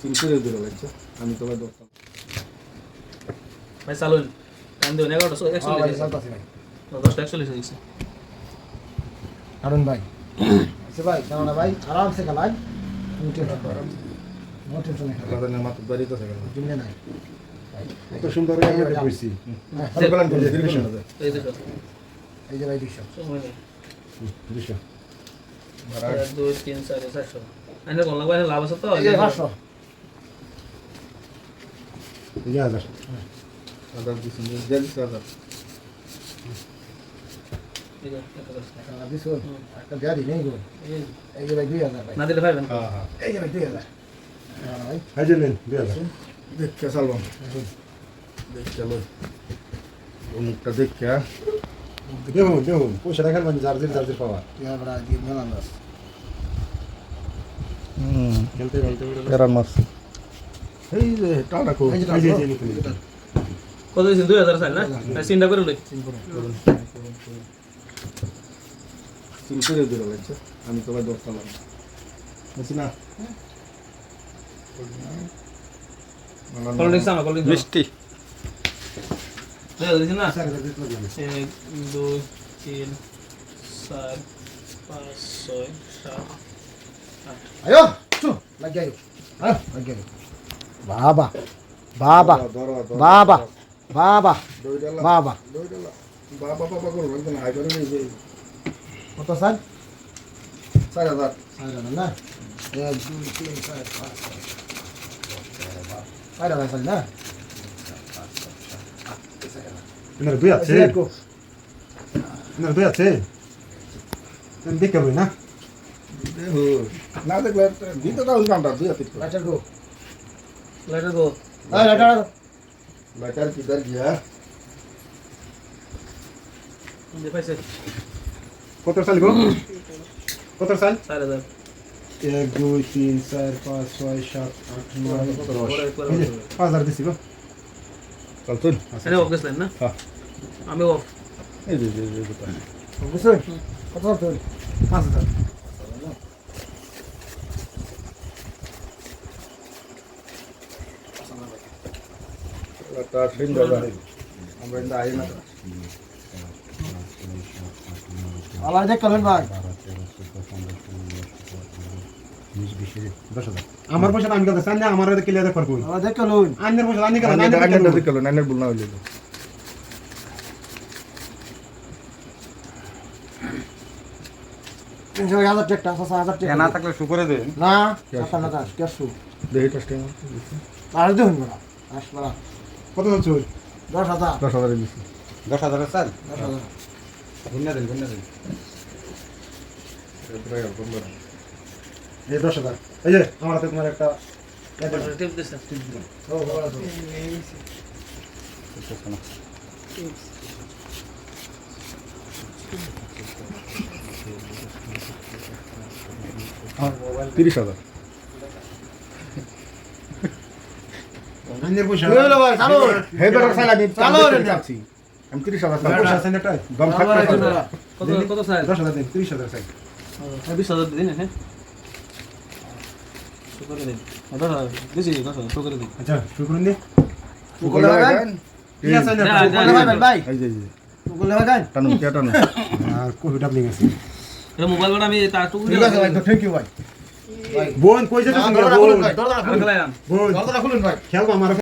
Sincere দিল লাগছে আমি তোমার দোস্ত ভাই চালুন টাইম দেবেন এগারোটা দশটা একচল্লিশ হয়ে গেছে। হারুন ভাই। আচ্ছা ভাই ভাই? আরামসে কোনো নো থাকে না জুমলে নাই। এত সুন্দর এই দেখো এই যে ভাই সময় নেই। দুই তিন চার চারশো লাভ আছে তো? এই যে পাঁচশো এই হাজার হাজার দিছেন দিছো যে দুই হাজার দেখে দেখুন দেখুন পয়সা রাখার মানে জার্জির জার্জির পাওয়া খেলতে খেলতে মারছে এই যে টাটা কো। কত দিয়েছেন? দুই হাজার চাই না? চিন্তা করে লই। সিনসিয়ার দিল লাগছে আমি তোমার দোস্ত লাগছে বুঝছি না? কলড্রিঙ্কস আমার কলড্রিঙ্কস মিষ্টি। দুই হাজার দিয়েছেন না। এক দুই তিন চার পাঁচ ছয় সাত আয়ো! চু লাগিয়ে আয়ো। হ্যাঁ লাগিয়ে বাবা বাবা বাবা বাবা বাবা কত স্যার চার হাজার চার হাজার না এক দুই তিন চার পাঁচ চার হাজার স্যার না এনার দুই আছে দেখো, এনার দুই আছে তুমি না দেখো না দেখলে দিতে দাও গানটা দুই হাতে লাইটার গো লাইটার গো এই লাইটার লাইটার কি দার গিয়া যে পাইছে কত সাল গো কত সাল চার হাজার এক দুই তিন চার পাঁচ ছয় সাত আট নয় দশ পরে পরে এই যে, পাঁচ হাজার দিছি গো চল চল এনে অফ গেছিলেন না হ্যাঁ। আমি অফ এই যে যে যে যে বুঝছ কত তোর পাঁচ হাজার লাইটার সিন দাদা আমরা ইন্দা আই না আল্লাহ দেখ কলেন ভাই আমার পয়সা আমি কথা চান আমার ক্লিয়ার রেফার করুন আল্লাহ দেখ কলেন আন্নের পয়সা আন্নি কেন নাইনের আন্নের নাইনের দিকে লো নাইনের বল না হইলে না থাকলে শু করে দেন না দেখি টেস্টিং আর দেখুন কত চলছে দশ হাজার। দশ হাজার দিছি দশ হাজার চাল? দশ হাজার। ভিন্ন দিন ভিন্ন দিন। এই দশ হাজার। এই যে আমার হাতে তোমার একটা তিরিশ হাজার। আন্নের পয়সা হলো ভাই চালু। হে বেটার সাইলা আমি চালো রে। চাচ্ছি আমি তিরিশ হাজার পয়সা আছে না একটা দম থাকতে কত কত দশ হাজার দিন বিশ হাজার দিন হ্যাঁ। শুকরে দিন। দিছি দশ হাজার দিন। আচ্ছা শুরু করুন দি মুকুল লাগান। কি আছে না না, না, ভাই। এই যে এই যে। লাগান। টানু কে টানু? আর কোভিড আপনি গেছে এটা মোবাইল বাটা আমি তার টুকু ঠিক আছে ভাই তো থ্যাংক ইউ ভাই। বোন কই যেতে না, সঙ্গে দরজা বোন। দরজা খুলুন। খেলাইলাম বোন দরজা খুলুন ভাই। খেলব আমার